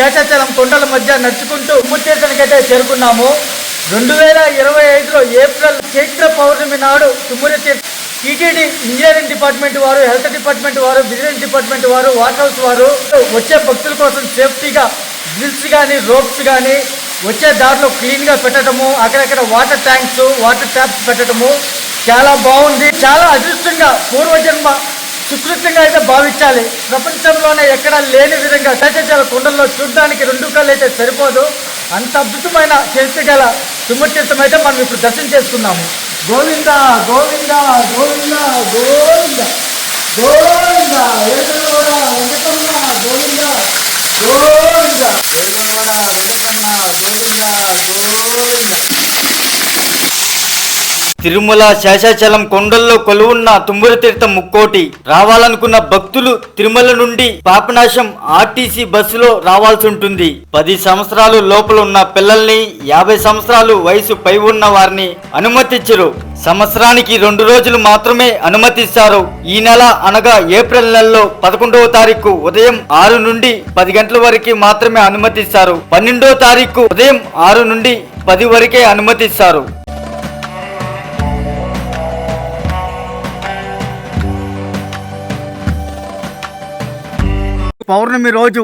శేషాచలం కొండల మధ్య నడుచుకుంటూ తుమ్ముతీర్థానికి చేరుకున్నాము. రెండు వేల ఇరవై ఐదులో ఏప్రిల్ చైత్ర పౌర్ణమి నాడు Tumburu Theertha TTD engineering department వారు హెల్త్ డిపార్ట్మెంట్ వారు విజిలెన్స్ డిపార్ట్మెంట్ వారు వాటర్ హౌస్ వారు వచ్చే భక్తుల కోసం సేఫ్టీగా గ్రిల్స్ కానీ రోప్స్ కానీ వచ్చే దారిలో క్లీన్గా పెట్టడము అక్కడక్కడ వాటర్ ట్యాంక్స్ వాటర్ ట్యాప్స్ పెట్టడము చాలా బాగుంది. చాలా అదృష్టంగా పూర్వజన్మ సుకృతంగా అయితే భావించాలి. ప్రపంచంలోనే ఎక్కడా లేని విధంగా శేషాచల కొండల్లో చూడడానికి రెండు కళ్ళు అయితే సరిపోదు. అంత అద్భుతమైన చరిత్ర గల తుమ్మతీర్థం అయితే మనం ఇప్పుడు దర్శనం చేసుకున్నాము గోవింద గోవింద గోవింద గోవింద గోవింద ఏడుగోడ వెంకటమ్మ గోవింద గోవింద ఏడుగోడ వెంకటమ్మ గోవింద గోవింద. తిరుమల శేషాచలం కొండల్లో కొలువున్న తుమ్మూరు తీర్థం ముక్కోటి రావాలనుకున్న భక్తులు తిరుమల నుండి పాపనాశం ఆర్టీసీ బస్సులో రావాల్సి ఉంటుంది. పది సంవత్సరాలు లోపల ఉన్న పిల్లల్ని యాభై సంవత్సరాలు వయసు పై ఉన్న వారిని అనుమతించరు. సంవత్సరానికి రెండు రోజులు మాత్రమే అనుమతిస్తారు. ఈ నెల అనగా ఏప్రిల్ నెలలో పదకొండవ తారీఖు ఉదయం ఆరు నుండి పది గంటల వరకు మాత్రమే అనుమతిస్తారు. పన్నెండవ తారీఖు ఉదయం ఆరు నుండి పది వరకే అనుమతిస్తారు. పౌర్ణమి రోజు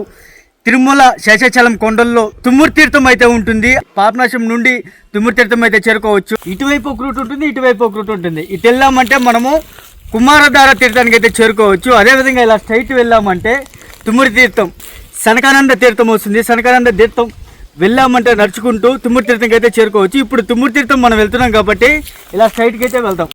తిరుమల శేషాచలం కొండల్లో తుమ్మురు తీర్థం అయితే ఉంటుంది. పాపనాశం నుండి తుమ్మురు తీర్థం అయితే చేరుకోవచ్చు. ఇటువైపు ఒక రూట్ ఉంటుంది ఇటువైపు ఒక రూట్ ఉంటుంది. ఇటు వెళ్ళామంటే మనము కుమారధార తీర్థానికి అయితే చేరుకోవచ్చు. అదేవిధంగా ఇలా స్ట్రైట్ వెళ్ళామంటే తుమ్మురు తీర్థం సనకానంద తీర్థం వస్తుంది. సనకానంద తీర్థం వెళ్ళామంటే నడుచుకుంటూ తుమ్మురు తీర్థంకి అయితే చేరుకోవచ్చు. ఇప్పుడు తుమ్మురు తీర్థం మనం వెళ్తున్నాం కాబట్టి ఇలా స్ట్రైట్కి అయితే వెళ్తాం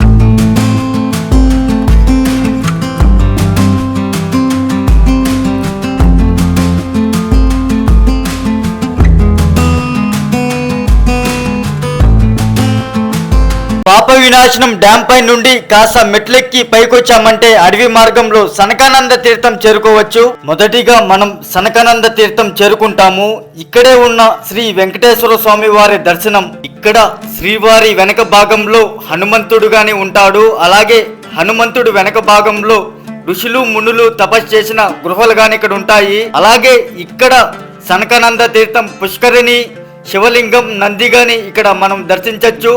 పాప వినాశనం డ్యాం పై నుండి కాస్త మెట్లెక్కి పైకొచ్చామంటే అడవి మార్గంలో సనకానంద తీర్థం చేరుకోవచ్చు. మొదటిగా మనం సనకానంద తీర్థం చేరుకుంటాము. ఇక్కడే ఉన్న శ్రీ వెంకటేశ్వర స్వామి వారి దర్శనం. ఇక్కడ శ్రీవారి వెనక భాగంలో హనుమంతుడుగానే ఉంటాడు. అలాగే హనుమంతుడు వెనక భాగంలో ఋషులు మునులు తపస్సు చేసిన గృహాలు గాని ఇక్కడ ఉంటాయి. అలాగే ఇక్కడ సనకానంద తీర్థం పుష్కరిణి శివలింగం నందిగాని ఇక్కడ మనం దర్శించవచ్చు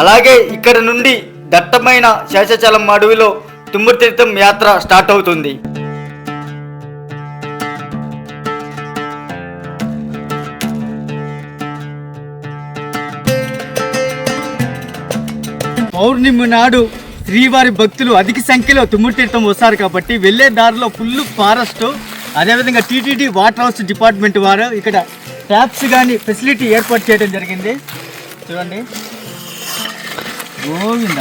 అలాగే ఇక్కడ నుండి దట్టమైన శేషాచలం అడవిలో తుమ్మతీర్థం యాత్ర స్టార్ట్ అవుతుంది. పౌర్ణమి నాడు శ్రీవారి భక్తులు అధిక సంఖ్యలో తుమ్మతీర్థం వస్తారు కాబట్టి వెళ్ళే దారిలో ఫుల్ ఫారెస్ట్ అదేవిధంగా టీటీడీ వాటర్ హౌస్ డిపార్ట్మెంట్ వారు ఇక్కడ ట్యాప్స్ కానీ ఫెసిలిటీ ఏర్పాటు చేయడం జరిగింది. చూడండి. గోవింద.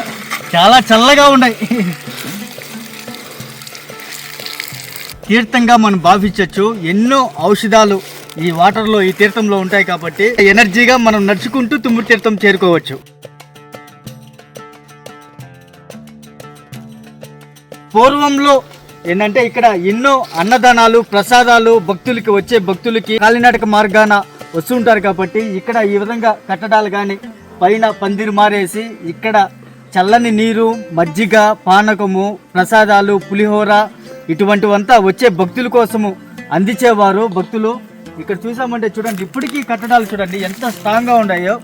చాలా చల్లగా ఉన్నాయి. తీర్థంగా మనం భావించవచ్చు ఎన్నో ఔషధాలు ఈ వాటర్లో ఈ తీర్థంలో ఉంటాయి కాబట్టి ఎనర్జీగా మనం నడుచుకుంటూ తుమ్ముడు తీర్థం చేరుకోవచ్చు. పూర్వంలో ఏంటంటే ఇక్కడ ఎన్నో అన్నదానాలు ప్రసాదాలు భక్తులకి వచ్చే భక్తులకి కాలినాటక మార్గాన వస్తుంటారు కాబట్టి ఇక్కడ ఈ విధంగా కట్టడాలు కానీ పైన పందిరి మారేసి ఇక్కడ చల్లని నీరు మజ్జిగ పానకము ప్రసాదాలు పులిహోర ఇటువంటివంతా వచ్చే భక్తుల కోసము అందించేవారు. భక్తులు ఇక్కడ చూసామంటే చూడండి ఇప్పటికీ కట్టడాలు చూడండి ఎంత స్ట్రాంగ్గా ఉన్నాయో.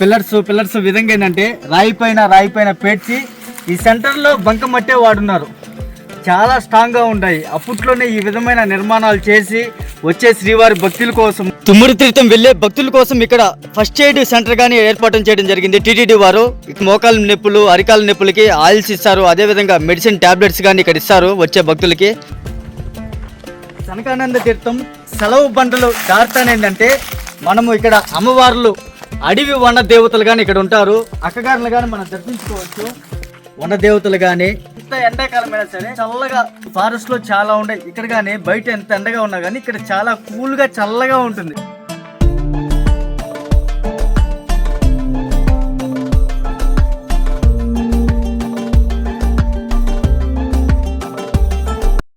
పిల్లర్స్ పిల్లర్స్ విధంగా ఏంటంటే రాయి పైన రాయి పైన పేర్చి ఈ సెంటర్లో బంకమట్టే వాడున్నారు. చాలా స్ట్రాంగ్గా ఉన్నాయి. అప్పట్లోనే ఈ విధమైన నిర్మాణాలు చేసి వచ్చే శ్రీవారి భక్తుల కోసం తుమ్మిడి తీర్థం వెళ్ళే భక్తుల కోసం ఇక్కడ ఫస్ట్ ఎయిడ్ సెంటర్ గానీ ఏర్పాటు చేయడం జరిగింది. టీటీడీ వారు మోకాలు నొప్పులు అరికాల నొప్పులకి ఆయిల్స్ ఇస్తారు. అదేవిధంగా మెడిసిన్ టాబ్లెట్స్ కానీ ఇక్కడ ఇస్తారు వచ్చే భక్తులకి. కనకానంద తీర్థం సెలవు బండలు ఏంటంటే మనము ఇక్కడ అమ్మవార్లు అడవి వన దేవతలు కానీ ఇక్కడ ఉంటారు. అక్కగారులు కానీ మనం దర్శించుకోవచ్చు. వన దేవతలు కానీ ఎండాకాలం ఎండాకాలమైనా సరే చల్లగా ఫారెస్ట్లో చాలా ఉంటాయి. ఇక్కడ కానీ బయట ఎంత ఎండగా ఉన్నా కానీ ఇక్కడ చాలా కూల్గా చల్లగా ఉంటుంది.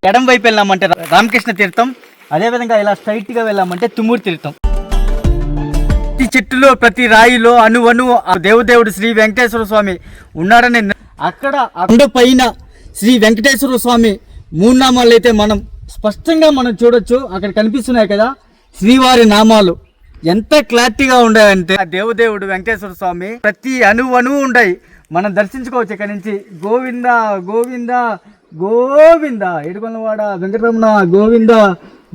ఎడం వైపు వెళ్ళామంటే రామకృష్ణ తీర్థం అదేవిధంగా ఇలా స్ట్రైట్గా వెళ్ళామంటే తుమ్మూరు తీర్థం. ప్రతి చెట్టులో ప్రతి రాయిలో అనువను దేవుదేవుడు శ్రీ వెంకటేశ్వర స్వామి ఉన్నాడని అక్కడ ఆ కొండ పైన శ్రీ వెంకటేశ్వర స్వామి మూడునామాలు అయితే మనం స్పష్టంగా మనం చూడొచ్చు. అక్కడ కనిపిస్తున్నాయి కదా శ్రీవారి నామాలు. ఎంత క్లారిటీగా ఉండాయంటే ఆ దేవదేవుడు వెంకటేశ్వర స్వామి ప్రతి అణువు అణువు మనం దర్శించుకోవచ్చు ఇక్కడ నుంచి. గోవింద గోవింద గోవింద. ఏడుకొండవాడ వెంకటరమణ గోవింద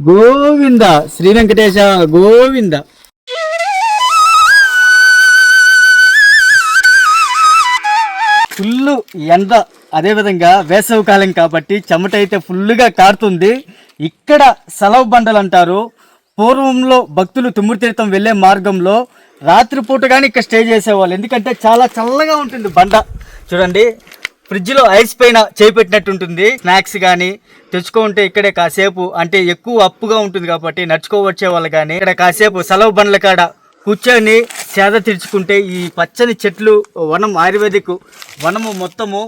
గోవింద. శ్రీ వెంకటేశ గోవింద. ఫుల్ ఎండ. అదేవిధంగా వేసవి కాలం కాబట్టి చెమట అయితే ఫుల్గా కారుతుంది. ఇక్కడ సెలవు బండలు అంటారు. పూర్వంలో భక్తులు తుమ్మిడి తీర్థం వెళ్ళే మార్గంలో రాత్రిపూట కానీ ఇక్కడ స్టే చేసేవాళ్ళు. ఎందుకంటే చాలా చల్లగా ఉంటుంది బండ. చూడండి. ఫ్రిడ్జ్లో ఐస్ పైన చేయి పెట్టినట్టు ఉంటుంది స్నాక్స్ కానీ తెచ్చుకుంటే ఇక్కడే కాసేపు అంటే ఎక్కువ అప్పుగా ఉంటుంది కాబట్టి నడుచుకోవచ్చే వాళ్ళు కానీ ఇక్కడ కాసేపు సెలవు బండ్ల కాడ కూర్చొని సేద తీర్చుకుంటే ఈ పచ్చని చెట్లు వనం ఆయుర్వేదిక్ వనము మొత్తము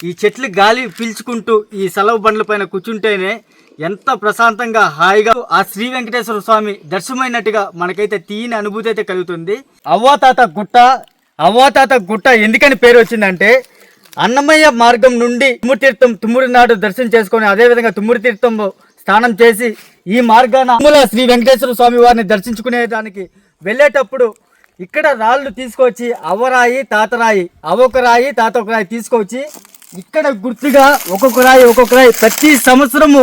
ఈ చెట్లు గాలి పీల్చుకుంటూ ఈ సెలవు బండ్ల పైన కూర్చుంటేనే ఎంత ప్రశాంతంగా హాయిగా ఆ శ్రీ వెంకటేశ్వర స్వామి దర్శనమైనట్టుగా మనకైతే తీయని అనుభూతి అయితే కలుగుతుంది. అవ్వాతాత గుట్ట అవ్వాతాత గుట్ట ఎందుకని పేరు వచ్చిందంటే అన్నమయ్య మార్గం నుండి తుమ్మురు తీర్థం తుమ్మురు నాడు దర్శనం చేసుకొని అదేవిధంగా తుమ్మురు తీర్థం స్నానం చేసి ఈ మార్గాన శ్రీ వెంకటేశ్వర స్వామి వారిని దర్శించుకునే దానికి వెళ్ళేటప్పుడు ఇక్కడ రాళ్ళు తీసుకొచ్చి అవ్వరాయి తాతరాయి అవ్వొక రాయి తాత ఒక రాయి తీసుకొచ్చి ఇక్కడ గుర్తుగా ఒక్కొక్క రాయి ఒక్కొక్క రాయి ప్రతి సంవత్సరము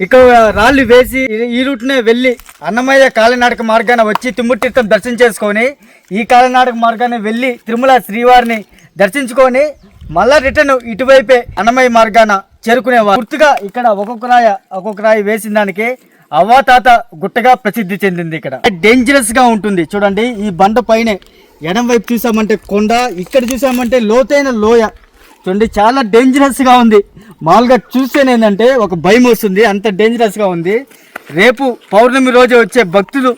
ఇక్కడ రాళ్ళు వేసి ఈ- రూట్నే వెళ్ళి అన్నమయ్య కాలినాటక మార్గాన వచ్చి తిమ్ముడుతీర్థం దర్శనం చేసుకొని ఈ కాలినాటక మార్గాన్ని వెళ్ళి తిరుమల శ్రీవారిని దర్శించుకొని మళ్ళా రిటర్న్ ఇటువైపే అన్నమయ్య మార్గాన చేరుకునేవారు. గుర్తుగా ఇక్కడ ఒక్కొక్క రాయ ఒక్కొక్క రాయి వేసిన దానికి అవ్వాతాత గుట్టగా ప్రసిద్ధి చెందింది ఇక్కడ. డేంజరస్గా ఉంటుంది. చూడండి ఈ బండ పైనే ఎడం వైపు చూసామంటే కొండ ఇక్కడ చూసామంటే లోతైన లోయ. చూడండి చాలా డేంజరస్గా ఉంది. మామూలుగా చూస్తేనేందంటే ఒక భయం వస్తుంది అంత డేంజరస్గా ఉంది. రేపు పౌర్ణమి రోజు వచ్చే భక్తులు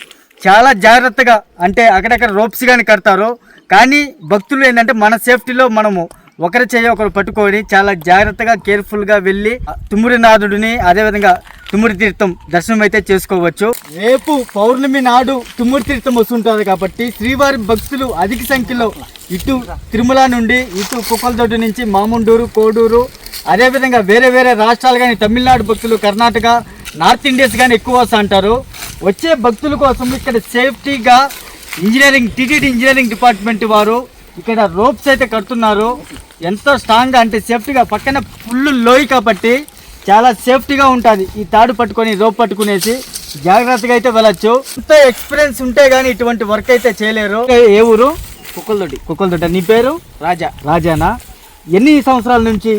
చాలా జాగ్రత్తగా అంటే అక్కడక్కడ రోప్స్ కానీ కడతారు. కానీ భక్తులు ఏంటంటే మన సేఫ్టీలో మనము ఒకరి చేయి ఒకరు పట్టుకొని చాలా జాగ్రత్తగా కేర్ఫుల్గా వెళ్ళి తుమ్మురినాథుడిని అదేవిధంగా తుమ్మురి తీర్థం దర్శనం అయితే చేసుకోవచ్చు. రేపు పౌర్ణమి నాడు తుమ్మురి తీర్థం వస్తుంటుంది కాబట్టి శ్రీవారి భక్తులు అధిక సంఖ్యలో ఇటు తిరుమల నుండి ఇటు కుక్కలదొడ్డి నుంచి మాముండూరు కోడూరు అదేవిధంగా వేరే వేరే రాష్ట్రాలు కానీ తమిళనాడు భక్తులు కర్ణాటక నార్త్ ఇండియన్స్ కానీ ఎక్కువ వస్తూ అంటారు. వచ్చే భక్తుల కోసం ఇక్కడ సేఫ్టీగా ఇంజనీరింగ్ టీటీడీ ఇంజనీరింగ్ డిపార్ట్మెంట్ వారు ఇక్కడ రోప్స్ అయితే కడుతున్నారు. ఎంతో స్ట్రాంగ్గా అంటే సేఫ్టీగా పక్కన ఫుల్ లోయ్ కాబట్టి చాలా సేఫ్టీగా ఉంటుంది. ఈ తాడు పట్టుకొని రోప్ పట్టుకునేసి జాగ్రత్తగా అయితే వెళ్ళొచ్చు. ఎంతో ఎక్స్పీరియన్స్ ఉంటే కానీ ఇటువంటి వర్క్ అయితే చేయలేరు. ఏ ఊరు? కుక్కలదొడ్డి కుక్కలదొడ్డి నీ పేరు? రాజా. రాజానా? ఎన్ని సంవత్సరాల నుంచి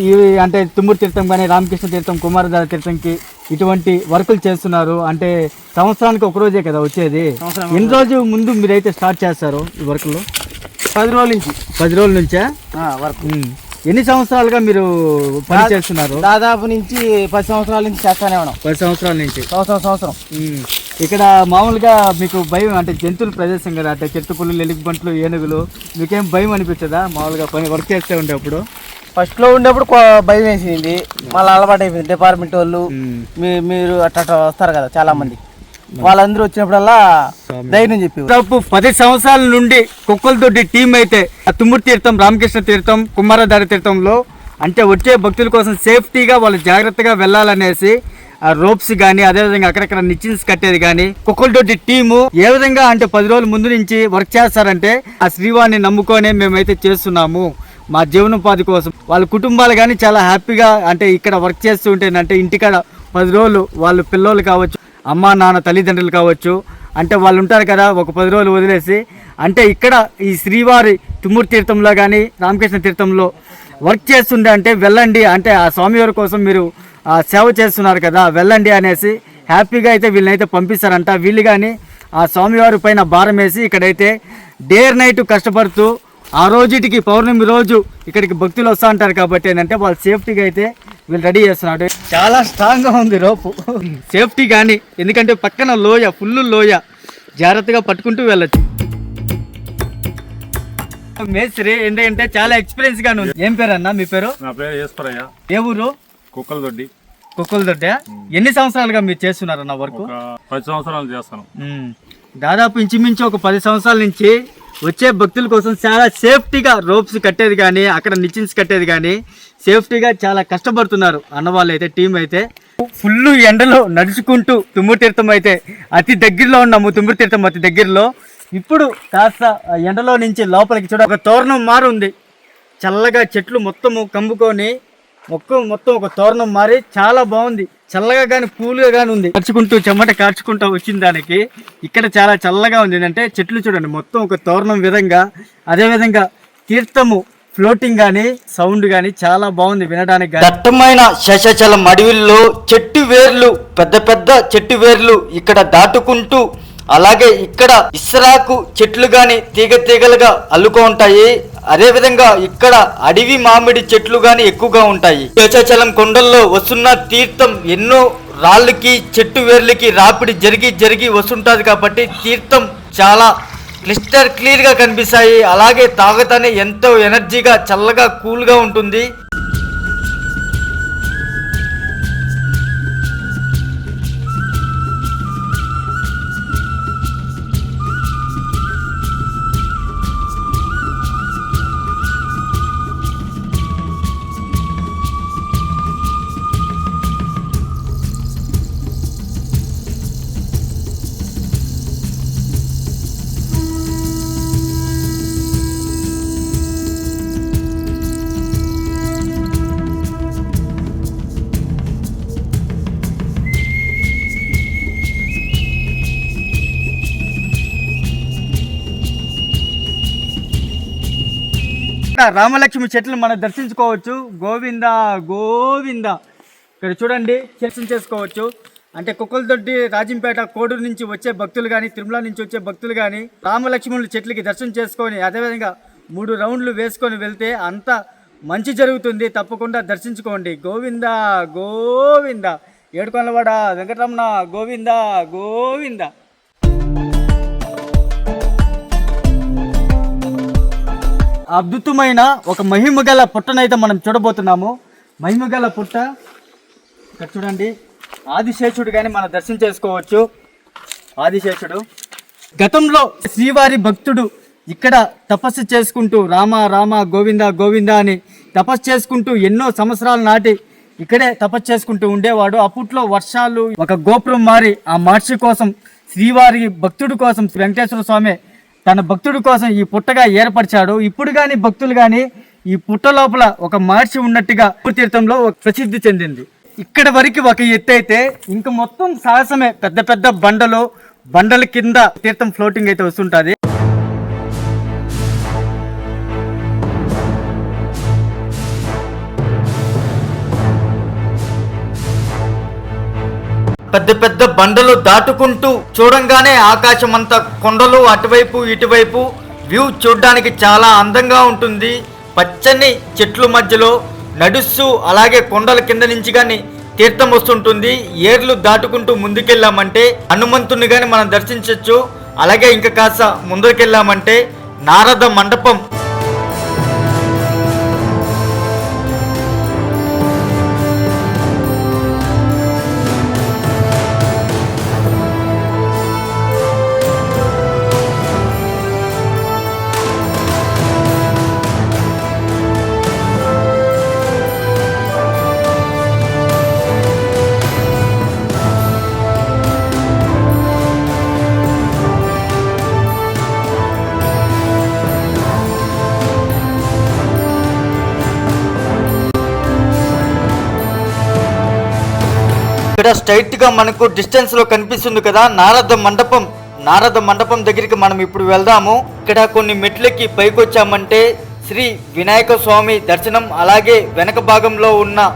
అంటే తుమ్మూరు తీర్థం కానీ రామకృష్ణ తీర్థం కుమారధార తీర్థంకి ఇటువంటి వర్కులు చేస్తున్నారు? అంటే సంవత్సరానికి ఒక రోజే కదా వచ్చేది. ఎన్ని రోజు ముందు మీరైతే స్టార్ట్ చేస్తారు ఈ వర్కులు? పది రోజుల నుంచి. పది రోజుల నుంచా? వర్క్. ఎన్ని సంవత్సరాలుగా మీరు పని చేస్తున్నారు? దాదాపు నుంచి పది సంవత్సరాల నుంచి చేస్తానే ఉన్నాం. పది సంవత్సరాల నుంచి? సంవత్సరం సంవత్సరం. ఇక్కడ మామూలుగా మీకు భయం అంటే జంతువుల ప్రదేశం కదా అంటే చెట్టు పుల్లు ఎలుగుబంట్లు ఏనుగులు మీకేం భయం అనిపించదా? మామూలుగా పని వర్క్ చేస్తే ఉండేప్పుడు? ఫస్ట్లో ఉండేప్పుడు భయం వేసింది. మళ్ళీ అలవాటు అయిపోయింది డిపార్ట్మెంట్ వాళ్ళు మీరు అట్లా వస్తారు కదా చాలా మంది వాళ్ళందరూ వచ్చినప్పుడల్లా ధైర్యం చెప్పి దాదాపు పది సంవత్సరాల నుండి కుక్కలతోటి టీం అయితే ఆ తుమ్మురు తీర్థం రామకృష్ణ తీర్థం కుమారధార తీర్థంలో అంటే వచ్చే భక్తుల కోసం సేఫ్టీగా వాళ్ళు జాగ్రత్తగా వెళ్ళాలనేసి ఆ రోప్స్ కానీ అదేవిధంగా అక్కడక్కడ నిచ్చిన్స్ కట్టేది కానీ కుక్కలతోటి టీము ఏ విధంగా అంటే పది రోజుల ముందు నుంచి వర్క్ చేస్తారంటే ఆ శ్రీవారిని నమ్ముకొనే మేమైతే చేస్తున్నాము. మా జీవనోపాధి కోసం. వాళ్ళ కుటుంబాలు కానీ చాలా హ్యాపీగా అంటే ఇక్కడ వర్క్ చేస్తూ ఉంటేనంటే ఇంటికాడ పది రోజులు వాళ్ళ పిల్లోళ్ళు కావచ్చు అమ్మ నాన్న తల్లిదండ్రులు కావచ్చు. అంటే వాళ్ళు ఉంటారు కదా ఒక పది రోజులు వదిలేసి. అంటే ఇక్కడ ఈ శ్రీవారి తుమ్మూరు తీర్థంలో కానీ రామకృష్ణ తీర్థంలో వర్క్ చేస్తుండే అంటే వెళ్ళండి. అంటే ఆ స్వామివారి కోసం మీరు సేవ చేస్తున్నారు కదా వెళ్ళండి అనేసి హ్యాపీగా అయితే వీళ్ళనైతే పంపిస్తారంట. వీళ్ళు కానీ ఆ స్వామివారి పైన భారం వేసి ఇక్కడైతే డే నైట్ కష్టపడుతూ ఆ రోజుటికి పౌర్ణమి రోజు ఇక్కడికి భక్తులు వస్తూ ఉంటారు కాబట్టి ఏంటంటే వాళ్ళు సేఫ్టీగా అయితే వీళ్ళు రెడీ చేస్తున్నారు. చాలా స్ట్రాంగ్గా ఉంది రోపు. సేఫ్టీ కానీ ఎందుకంటే పక్కన లోయ ఫుల్ లోయ. జాగ్రత్తగా పట్టుకుంటూ వెళ్ళచ్చు. మేస్త్రి ఏంటంటే చాలా ఎక్స్పీరియన్స్గా ఉంది. ఏం పేరు అన్న మీ పేరు? నా పేరు ఈశ్వరయ్య ఏ ఊరు? కుక్కల దొడ్డి కుక్కలదొడ్డ ఎన్ని సంవత్సరాలుగా మీరు చేస్తున్నారన్న వర్క్? ఒక పది సంవత్సరాలు చేస్తాను. దాదాపు ఇంచుమించు ఒక పది సంవత్సరాల నుంచి వచ్చే భక్తుల కోసం చాలా సేఫ్టీగా రోప్స్ కట్టేది కానీ అక్కడ నిచ్చిన్స్ కట్టేది కానీ సేఫ్టీగా చాలా కష్టపడుతున్నారు అన్నవాళ్ళు అయితే టీం అయితే. ఫుల్ ఎండలో నడుచుకుంటూ తుమ్మురు తీర్థం అయితే అతి దగ్గరలో ఉన్నాము తుమ్మురు తీర్థం అతి దగ్గరలో. ఇప్పుడు కాస్త ఎండలో నుంచి లోపలికి చూడ ఒక తోరణం మారు ఉంది. చల్లగా చెట్లు మొత్తము కమ్ముకొని మొక్క మొత్తం ఒక తోరణం మారి చాలా బాగుంది. చల్లగా కానీ కూల్గా కానీ ఉంది. కార్చుకుంటూ చెమట కార్చుకుంటూ వచ్చిన దానికి ఇక్కడ చాలా చల్లగా ఉంది. అంటే చెట్లు చూడండి మొత్తం ఒక తోరణం విధంగా అదేవిధంగా తీర్థము ఫ్లోటింగ్ కానీ సౌండ్ కానీ చాలా బాగుంది వినడానికి దట్టమైన శశచలం అడవిల్లో చెట్టు వేర్లు పెద్ద పెద్ద చెట్టు వేర్లు ఇక్కడ దాటుకుంటూ అలాగే ఇక్కడ ఇస్రాకు చెట్లు కానీ తీగ తీగలుగా అల్లుకో అదేవిధంగా అదే విధంగా ఇక్కడ అడవి మామిడి చెట్లు కానీ ఎక్కువగా ఉంటాయి. శేషాచలం కొండల్లో వస్తున్న తీర్థం ఎన్నో రాళ్ళకి చెట్టు వేర్లకి రాపిడి జరిగి జరిగి వస్తుంటుంది కాబట్టి తీర్థం చాలా క్లిస్టర్ క్లియర్గా కనిపిస్తాయి. అలాగే తాగుతానే ఎంతో ఎనర్జీగా చల్లగా కూల్గా ఉంటుంది. రామలక్ష్మి చెట్లు మనం దర్శించుకోవచ్చు. గోవింద గోవింద. ఇక్కడ చూడండి దర్శనం చేసుకోవచ్చు. అంటే కుక్కలతోటి రాజంపేట కోడూరు నుంచి వచ్చే భక్తులు కానీ తిరుమల నుంచి వచ్చే భక్తులు కానీ రామలక్ష్మణుల చెట్లకి దర్శనం చేసుకొని అదేవిధంగా మూడు రౌండ్లు వేసుకొని వెళ్తే అంత మంచి జరుగుతుంది. తప్పకుండా దర్శించుకోండి. గోవింద గోవింద. ఏడుకొండవాడ వెంకటరమణ గోవింద గోవింద. అద్భుతమైన ఒక మహిమగల పుట్టనైతే మనం చూడబోతున్నాము. మహిమగల పుట్ట ఇక్కడ చూడండి. ఆదిశేషుడు కానీ మనం దర్శనం చేసుకోవచ్చు. ఆదిశేషుడు. గతంలో శ్రీవారి భక్తుడు ఇక్కడ తపస్సు చేసుకుంటూ రామ రామ గోవింద గోవింద అని తపస్సు చేసుకుంటూ ఎన్నో సంవత్సరాల నాటి ఇక్కడే తపస్సు చేసుకుంటూ ఉండేవాడు. అప్పట్లో వర్షాలు ఒక గోపురం మారి ఆ మహర్షి కోసం శ్రీవారి భక్తుడి కోసం వెంకటేశ్వర స్వామి తన భక్తుడి కోసం ఈ పుట్టగా ఏర్పరిచాడు. ఇప్పుడు కానీ భక్తులు కానీ ఈ పుట్ట లోపల ఒక మహర్షి ఉన్నట్టుగా తీర్థంలో ఒక ప్రసిద్ధి చెందింది. ఇక్కడ వరకు ఒక ఎత్తు అయితే ఇంక మొత్తం సాహసమే. పెద్ద పెద్ద బండలు బండల కింద తీర్థం ఫ్లోటింగ్ అయితే వస్తుంటది. పెద్ద పెద్ద బండలు దాటుకుంటూ చూడంగానే ఆకాశం అంతా కొండలు అటువైపు ఇటువైపు వ్యూ చూడడానికి చాలా అందంగా ఉంటుంది. పచ్చని చెట్లు మధ్యలో నడుస్తూ అలాగే కొండల కింద నుంచి కానీ తీర్థం వస్తుంటుంది. ఏర్లు దాటుకుంటూ ముందుకెళ్ళామంటే హనుమంతుని కానీ మనం దర్శించవచ్చు అలాగే ఇంకా కాస్త ముందుకెళ్ళామంటే నారద మండపం ఇక్కడ స్ట్రైట్గా మనకు డిస్టెన్స్లో కనిపిస్తుంది కదా నారద మండపం. నారద మండపం దగ్గరికి మనం ఇప్పుడు వెళ్దాము. ఇక్కడ కొన్ని మెట్లకి పైకి వచ్చామంటే శ్రీ వినాయక స్వామి దర్శనం అలాగే వెనక భాగంలో ఉన్న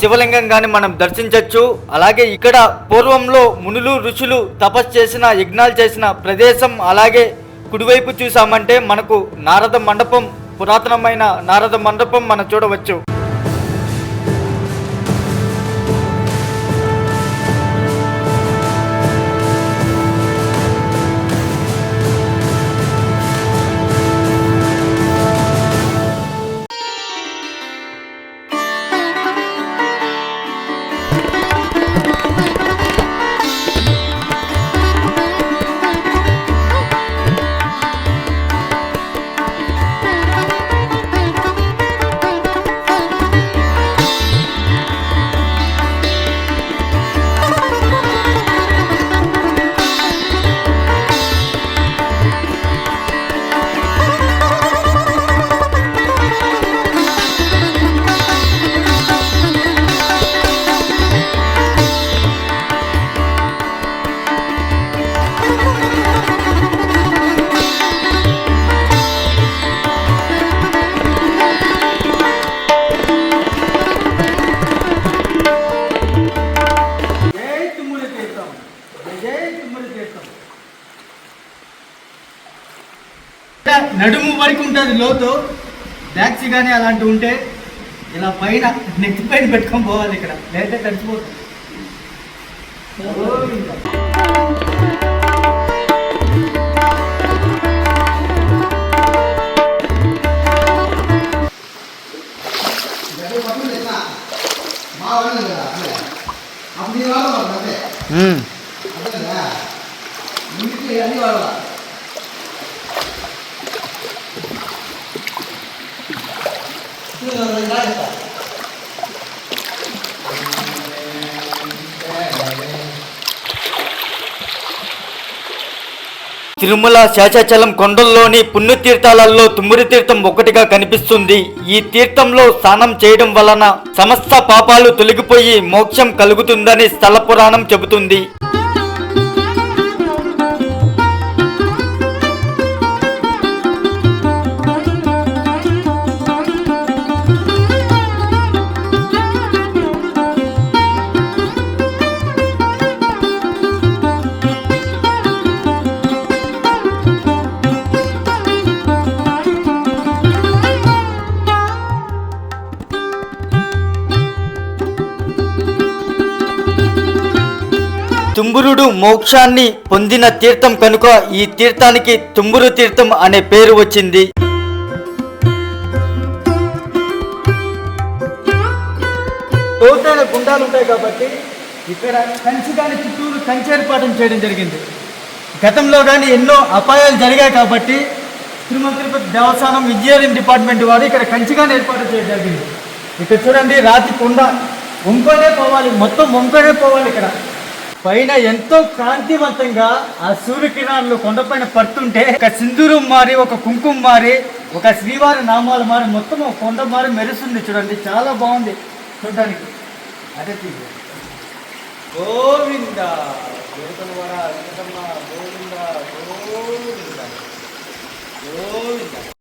శివలింగం కానీ మనం దర్శించవచ్చు అలాగే ఇక్కడ పూర్వంలో మునులు ఋషులు తపస్సు చేసిన యజ్ఞాలు చేసిన ప్రదేశం అలాగే కుడివైపు చూసామంటే మనకు నారద మండపం పురాతనమైన నారద మండపం మనం చూడవచ్చు. బ్యాగ్స్ కానీ అలాంటివి ఉంటే ఇలా పైన నెత్తి పైన పెట్టుకొని పోవాలి ఇక్కడ. లేదంటే తడిచిపోతుంది ఉమ్. తిరుమల శేషాచలం కొండల్లోని పుణ్యతీర్థాలలో తుమ్మిరి తీర్థం ఒకటిగా కనిపిస్తుంది. ఈ తీర్థంలో స్నానం చేయడం వలన సమస్త పాపాలు తొలగిపోయి మోక్షం కలుగుతుందని స్థల పురాణం చెబుతుంది. తుంబురుడు మోక్షాన్ని పొందిన తీర్థం కనుక ఈ తీర్థానికి తుంబురు తీర్థం అనే పేరు వచ్చింది. లోతైన గుండాలు ఉంటాయి కాబట్టి ఇక్కడ కంచి కానీ చుట్టూరు కంచి ఏర్పాటు చేయడం జరిగింది. గతంలో కానీ ఎన్నో అపాయాలు జరిగాయి కాబట్టి తిరుమల తిరుపతి దేవస్థానం ఇంజనీరింగ్ డిపార్ట్మెంట్ వారు ఇక్కడ కంచిగానే ఏర్పాటు చేయడం జరిగింది. ఇక్కడ చూడండి రాతి కొండ వంకొనే పోవాలి మొత్తం వంకొనే పోవాలి ఇక్కడ. పైన ఎంతో కాంతివంతంగా ఆ సూర్యకిరణాలు కొండపైన పడుతుంటే ఒక సింధూరం మారి ఒక కుంకుమ మారి ఒక శ్రీవారి నామాలు మారి మొత్తం ఒక కొండ మారి మెరుస్తుంది చూడండి. చాలా బాగుంది చూడడానికి. అదే తీ గోవింద గోవింద గోవింద గోవింద.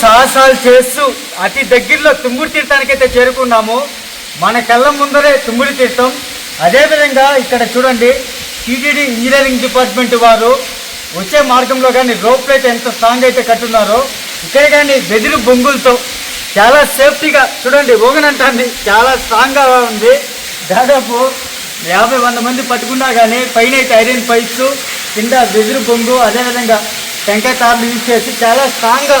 సాహసాలు చేస్తూ అతి దగ్గరలో తుమ్ముడి తీర్థానికైతే చేరుకున్నాము. మన కళ్ళ ముందరే తుమ్ముడి తీర్థం. అదేవిధంగా ఇక్కడ చూడండి టీటీడీ ఇంజనీరింగ్ డిపార్ట్మెంట్ వారు వచ్చే మార్గంలో కానీ రోప్లు అయితే ఎంత స్ట్రాంగ్ అయితే కట్టున్నారో ఇక్కడ కానీ వెదురు బొంగులతో చాలా సేఫ్టీగా చూడండి ఓగనంటాన్ని చాలా స్ట్రాంగ్గా ఉంది. దాదాపు యాభై వంద మంది పట్టుకున్నా కానీ పైన అయితే ఐరన్ పైప్స్ కింద వెదురు బొంగు అదేవిధంగా టెంకాయ తార్లు యూజ్ చేసి చాలా స్ట్రాంగ్గా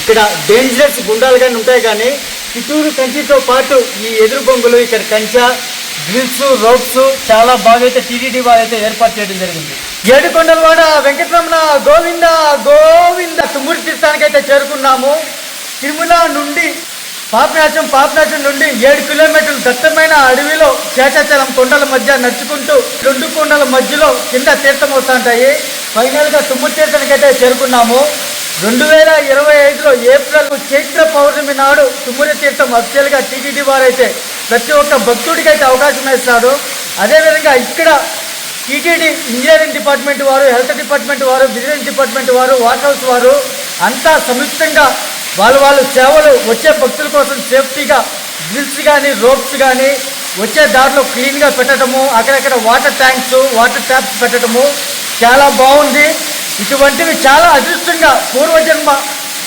ఇక్కడ డేంజరస్ గుండాలు కానీ ఉంటాయి కానీ చిత్తూరు కంచితో పాటు ఈ ఎదురు బొంగులు ఇక్కడ కంచ గ్రిల్స్ రోప్స్ చాలా బాగా అయితే టీడీడీ వాళ్ళు అయితే ఏర్పాటు చేయడం జరిగింది. ఏడుకొండలవాడ వెంకటరమణ గోవింద గోవింద తుమ్ముడి తీర్థానికి అయితే చేరుకున్నాము. తిరుమల నుండి పాపనాశం పాపనాశం నుండి ఏడు కిలోమీటర్లు దట్టమైన అడవిలో శేషాచలం కొండల మధ్య నడుచుకుంటూ రెండు కొండల మధ్యలో కింద తీర్థం వస్తుంటాయి. ఫైనల్గా తుమ్ముడు తీర్థానికి అయితే చేరుకున్నాము. రెండు వేల ఇరవై ఐదులో ఏప్రిల్ చైత్ర పౌర్ణమి నాడు తుమ్మురి తీర్థం అఫిషియల్గా టీటీడీ వారైతే ప్రతి ఒక్క భక్తుడికి అయితే అవకాశం ఇస్తారు అదేవిధంగా ఇక్కడ టీటీడీ ఇంజనీరింగ్ డిపార్ట్మెంట్ వారు హెల్త్ డిపార్ట్మెంట్ వారు బిజినెస్ డిపార్ట్మెంట్ వారు వాటర్ హౌస్ వారు అంతా సంయుక్తంగా వాళ్ళు వాళ్ళు సేవలు వచ్చే భక్తుల కోసం సేఫ్టీగా గ్రిల్స్ కానీ రోప్స్ కానీ వచ్చే దారిలో క్లీన్గా పెట్టడము అక్కడక్కడ వాటర్ ట్యాంక్స్ వాటర్ ట్యాప్స్ పెట్టడము చాలా బాగుంది. ఇటువంటివి చాలా అదృష్టంగా పూర్వజన్మ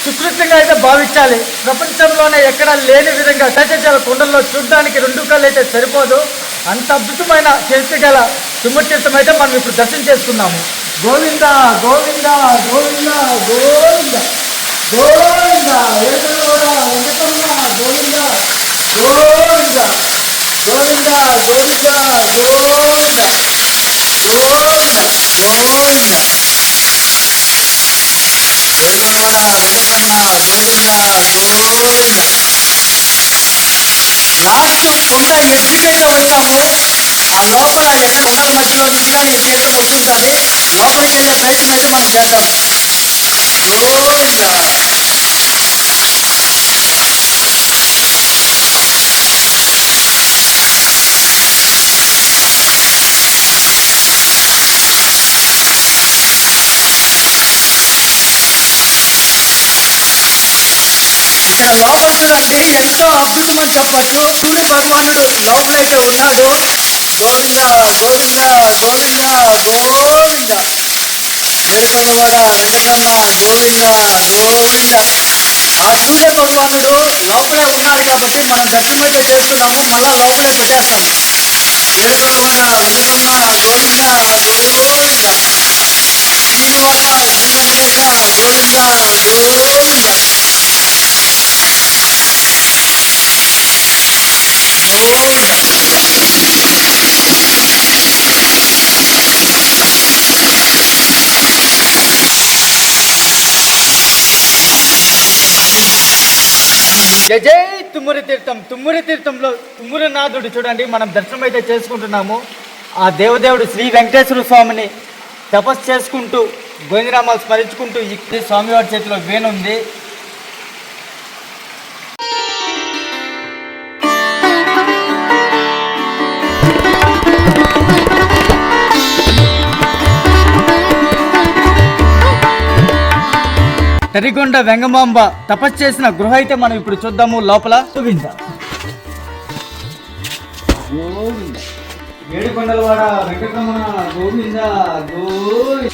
సుకృతంగా అయితే భావించాలి. ప్రపంచంలోనే ఎక్కడా లేని విధంగా శేషాచల కొండల్లో చూడడానికి రెండు కళ్ళు అయితే సరిపోదు. అంత అద్భుతమైన చరిత్ర గల సుమతీర్థం అయితే మనం ఇప్పుడు దర్శనం చేసుకున్నాము గోవింద గోవింద గోవింద గోవింద గోవింద ఏడుకొండలవాడ గోవింద గోవింద గోవింద గోవింద గోవింద గోవింద గోవింద. ఏడుకొండలవాడ వెంకటరమణ గోవింద గోవింద లాస్ట్ కొండ ఎత్తుకైతే వచ్చాము ఆ లోపల ఎక్కడ కొండల మధ్యలో ఇంకా ఈ తీర్థం వస్తుంటుంది లోపలికి వెళ్ళే ప్రయత్నం అయితే మనం చేద్దాం గోవింద ఇక్కడ లోపల చూడండి ఎంతో అద్భుతమని చెప్పచ్చు. సూర్య భగవానుడు లోపలైతే ఉన్నాడు. గోవింద గోవింద గోవింద గోవింద. ఏడుకొండవాడ వెంకటరమణ గోవింద గోవింద. ఆ సూర్య భగవానుడు లోపలే ఉన్నాడు కాబట్టి మనం దర్శనం అయితే చేస్తున్నాము మళ్ళా లోపలే పెట్టేస్తాము ఏడుకొండవాడ వెంకటరమణ గోవింద గోవింద. శ్రీనివాస శ్రీ గోవింద గోవింద. గోవింద జై జై తుమ్మురి తీర్థం తుమ్మురి తీర్థంలో తుమ్మురనాథుడు చూడండి మనం దర్శనం అయితే చేసుకుంటున్నాము. ఆ దేవదేవుడు శ్రీ వెంకటేశ్వర స్వామిని తపస్సు చేసుకుంటూ గోవిందరామాలు స్మరించుకుంటూ ఈ స్వామివారి చేతిలో వేణుంది. తరిగొండ వెంగమాంబ తపస్సు చేసిన గృహ అయితే మనం ఇప్పుడు చూద్దాము. లోపల గోవింద. గోవింద. ఏడుకొండలవాడ వెంకటరమణ గోవింద గోవింద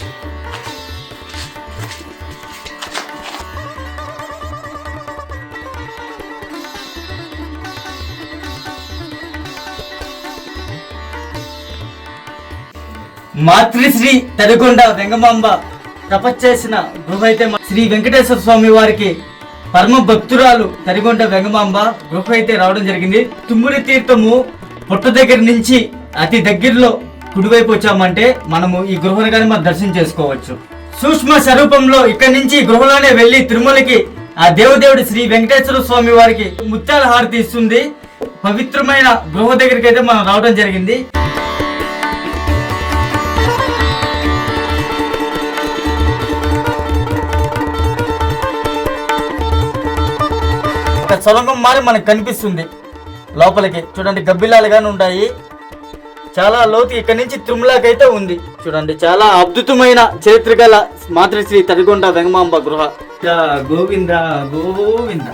మాతృశ్రీ తరిగొండ వెంగమాంబ తపస్సు చేసిన గృహ అయితే మన శ్రీ వెంకటేశ్వర స్వామి వారికి పరమ భక్తురాలు తరిగొండ వెంగమాంబ గృహ అయితే రావడం జరిగింది. తుమ్మురి తీర్థము పుట్ట దగ్గర నుంచి అతి దగ్గరలో కుడివైపు వచ్చామంటే మనము ఈ గృహను కానీ మనం దర్శనం చేసుకోవచ్చు. సూక్ష్మ స్వరూపంలో ఇక్కడి నుంచి గృహలోనే వెళ్ళి తిరుమలకి ఆ దేవదేవుడు శ్రీ వెంకటేశ్వర స్వామి వారికి ముత్యాల హారతి ఇస్తుంది. పవిత్రమైన గృహ దగ్గరికి అయితే మనం రావడం జరిగింది. సొరంగం మారి మనకు కనిపిస్తుంది. లోపలికి చూడండి గబ్బిలాలుగానే ఉంటాయి. చాలా లోతు ఇక్కడ నుంచి తిరుమలకి అయితే ఉంది. చూడండి చాలా అద్భుతమైన చరిత్ర గల మాతృశ్రీ తడిగొండ వెంగమాంబ గృహ. గోవింద గోవింద.